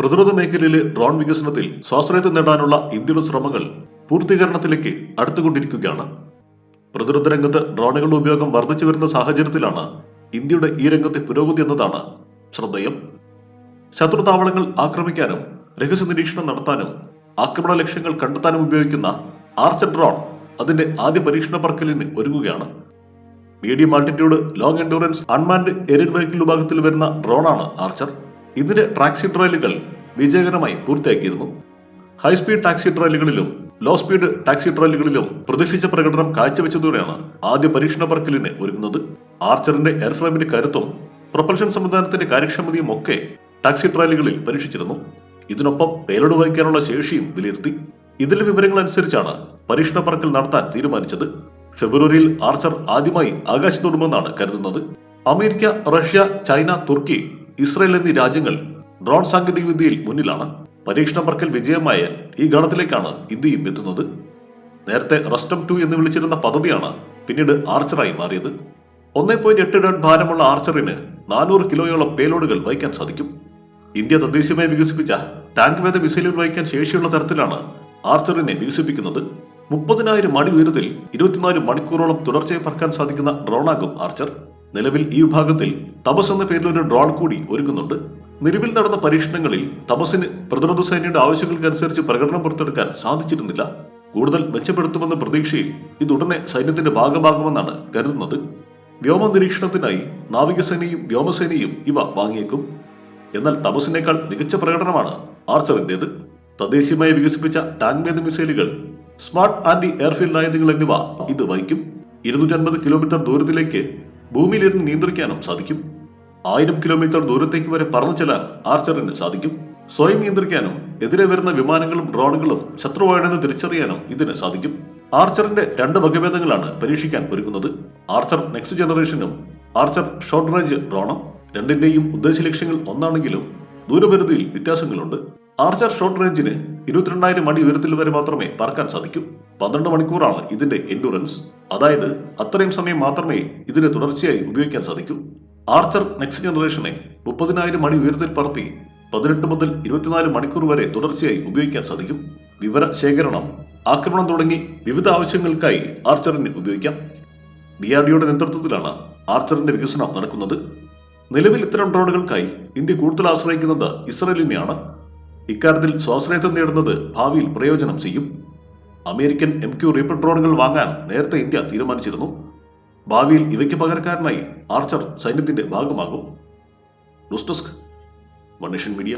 പ്രതിരോധ മേഖലയിലെ ഡ്രോൺ വികസനത്തിൽ സ്വാശ്രയത്വം നേടാനുള്ള ഇന്ത്യയുടെ ശ്രമങ്ങൾ പൂർത്തീകരണത്തിലേക്ക് അടുത്തുകൊണ്ടിരിക്കുകയാണ്. പ്രതിരോധ രംഗത്ത് ഡ്രോണുകളുടെ ഉപയോഗം വർദ്ധിച്ചു വരുന്ന സാഹചര്യത്തിലാണ് ഇന്ത്യയുടെ ഈ രംഗത്തെ പുരോഗതി എന്നതാണ് ശ്രദ്ധേയം. ശത്രു താവളങ്ങൾ ആക്രമിക്കാനും രഹസ്യ നിരീക്ഷണം നടത്താനും ആക്രമണ ലക്ഷ്യങ്ങൾ കണ്ടെത്താനും ഉപയോഗിക്കുന്ന ആർച്ചർ ഡ്രോൺ അതിന്റെ ആദ്യ പരീക്ഷണ പറക്കലിന് ഒരുങ്ങുകയാണ്. Medium altitude long endurance unmanned air vehicle വിഭാഗത്തിൽ വരുന്ന ഡ്രോണാണ് ആർച്ചർ. ഇതിന്റെ ടാക്സി ട്രയലുകൾ വിജയകരമായി പൂർത്തിയാക്കിയിരുന്നു. ഹൈസ്പീഡ് ടാക്സി ട്രയലുകളിലും ലോ സ്പീഡ് ടാക്സി ട്രയലുകളിലും പ്രതീക്ഷിച്ച പ്രകടനം കാഴ്ചവെച്ചതോടെയാണ് ആദ്യ പരീക്ഷണ പറക്കലിന് ഒരുങ്ങുന്നത്. ആർച്ചറിന്റെ എയർഫ്രെയിമിന്റെ കരുത്തും പ്രൊപ്പൽഷൻ സംവിധാനത്തിന്റെ കാര്യക്ഷമതയും ഒക്കെ ടാക്സി ട്രയലുകളിൽ പരീക്ഷിച്ചിരുന്നു. ഇതിനൊപ്പം പേലോഡ് വഹിക്കാനുള്ള ശേഷിയും വിലയിരുത്തി. ഇതിലെ വിവരങ്ങൾ അനുസരിച്ചാണ് പരീക്ഷണ പറക്കൽ നടത്താൻ തീരുമാനിച്ചത്. ഫെബ്രുവരിയിൽ ആർച്ചർ ആദ്യമായി ആകാശത്തോടുമെന്നാണ് കരുതുന്നത്. അമേരിക്ക റഷ്യ ചൈന തുർക്കി ഇസ്രയേൽ എന്നീ രാജ്യങ്ങൾ ഡ്രോൺ സാങ്കേതികവിദ്യയിൽ മുന്നിലാണ്. പരീക്ഷണ പറക്കൽ വിജയമായാൽ ഈ ഗണത്തിലേക്കാണ് ഇന്ത്യയും എത്തുന്നത്. നേരത്തെ റസ്റ്റം ടു എന്ന് വിളിച്ചിരുന്ന പദ്ധതിയാണ് പിന്നീട് ആർച്ചറായി മാറിയത്. ഒന്നേ പോയിന്റ് എട്ട് ടൺ ഭാരമുള്ള ആർച്ചറിന് നാനൂറ് കിലോയോളം പേലോഡുകൾ വഹിക്കാൻ സാധിക്കും. ഇന്ത്യ തദ്ദേശീയമായി വികസിപ്പിച്ച ടാങ്ക് വേദ മിസൈലുകൾ വഹിക്കാൻ ശേഷിയുള്ള തരത്തിലാണ് ആർച്ചറിനെ വികസിപ്പിക്കുന്നത്. മുപ്പതിനായിരം അടി ഉയരത്തിൽ ഇരുപത്തിനാല് മണിക്കൂറോളം തുടർച്ചയായി പറക്കാൻ സാധിക്കുന്ന ഡ്രോണാകും ആർച്ചർ. നിലവിൽ ഈ വിഭാഗത്തിൽ തപസ് എന്ന പേരിൽ ഒരു ഡ്രോൺ കൂടി ഒരുങ്ങുന്നുണ്ട് നിലവിൽ നടന്ന പരീക്ഷണങ്ങളിൽ തപസിന് പ്രതിരോധ സേനയുടെ ആവശ്യങ്ങൾക്കനുസരിച്ച് പ്രകടനം പുറത്തെടുക്കാൻ സാധിച്ചിരുന്നില്ല. കൂടുതൽ മെച്ചപ്പെടുത്തുമെന്ന പ്രതീക്ഷയിൽ ഇത് ഉടനെ സൈന്യത്തിന്റെ ഭാഗമാകുമെന്നാണ് കരുതുന്നത്. വ്യോമ നിരീക്ഷണത്തിനായി നാവികസേനയും വ്യോമസേനയും ഇവ വാങ്ങിയേക്കും. എന്നാൽ തപസിനേക്കാൾ മികച്ച പ്രകടനമാണ് ആർച്ചറിന്റേത്. തദ്ദേശീയമായി വികസിപ്പിച്ച ടാങ്ക് ഭേദ മിസൈലുകൾ സ്മാർട്ട് ആന്റി എയർഫീൽഡ് ആയുധങ്ങൾ എന്നിവ ഇത് വഹിക്കും. ഇരുന്നൂറ്റി അൻപത് കിലോമീറ്റർ ദൂരത്തിലേക്ക് ഭൂമിയിലിരുന്ന് നിയന്ത്രിക്കാനും സാധിക്കും. ആയിരം കിലോമീറ്റർ ദൂരത്തേക്ക് വരെ പറന്നു ചെല്ലാൻ ആർച്ചറിന് സാധിക്കും. സ്വയം നിയന്ത്രിക്കാനും എതിരെ വരുന്ന വിമാനങ്ങളും ഡ്രോണുകളും ശത്രുവാണെന്ന് തിരിച്ചറിയാനും ഇതിന് സാധിക്കും. ആർച്ചറിന്റെ രണ്ട് വകഭേദങ്ങളാണ് പരീക്ഷിക്കാൻ ഒരുക്കുന്നത്. ആർച്ചർ നെക്സ്റ്റ് ജനറേഷനും ആർച്ചർ ഷോർട്ട് റേഞ്ച് ഡ്രോണും രണ്ടിന്റെയും ഉദ്ദേശ ലക്ഷ്യങ്ങൾ ഒന്നാണെങ്കിലും ദൂരപരിധിയിൽ വ്യത്യാസങ്ങളുണ്ട്. ആർച്ചർ ഷോർട്ട് റേഞ്ചിന് ഇരുപത്തിരണ്ടായിരം അടി ഉയരത്തിൽ വരെ മാത്രമേ പറക്കാൻ സാധിക്കൂ. പന്ത്രണ്ട് മണിക്കൂറാണ് ഇതിന്റെ എൻഡുറൻസ് അതായത് അത്രയും സമയം മാത്രമേ ഇതിനെ തുടർച്ചയായി ഉപയോഗിക്കാൻ സാധിക്കൂ. ആർച്ചർ നെക്സ്റ്റ് ജനറേഷനെ മുപ്പതിനായിരം അടി ഉയരത്തിൽ പറത്തി പതിനെട്ട് മുതൽ ഇരുപത്തിനാല് മണിക്കൂർ വരെ തുടർച്ചയായി ഉപയോഗിക്കാൻ സാധിക്കും. വിവര ശേഖരണം ആക്രമണം തുടങ്ങി വിവിധ ആവശ്യങ്ങൾക്കായി ആർച്ചറിന് ഉപയോഗിക്കാം. ഡി ആർ ഡിയുടെ നേതൃത്വത്തിലാണ് ആർച്ചറിന്റെ വികസനം നടക്കുന്നത്. നിലവിൽ ഇത്തരം ഡ്രോണുകൾക്കായി ഇന്ത്യ കൂടുതൽ ആശ്രയിക്കുന്നത് ഇസ്രയേലിനെയാണ്. ഇക്കാര്യത്തിൽ സ്വാശ്രയത്വം നേടുന്നത് ഭാവിയിൽ പ്രയോജനം ചെയ്യും. അമേരിക്കൻ എം ക്യു റീപ്പർ ഡ്രോണുകൾ വാങ്ങാൻ നേരത്തെ ഇന്ത്യ തീരുമാനിച്ചിരുന്നു. ഭാവിയിൽ ഇവയ്ക്ക് പകരക്കാരനായി ആർച്ചർ സൈന്യത്തിന്റെ ഭാഗമാകും. News desk media.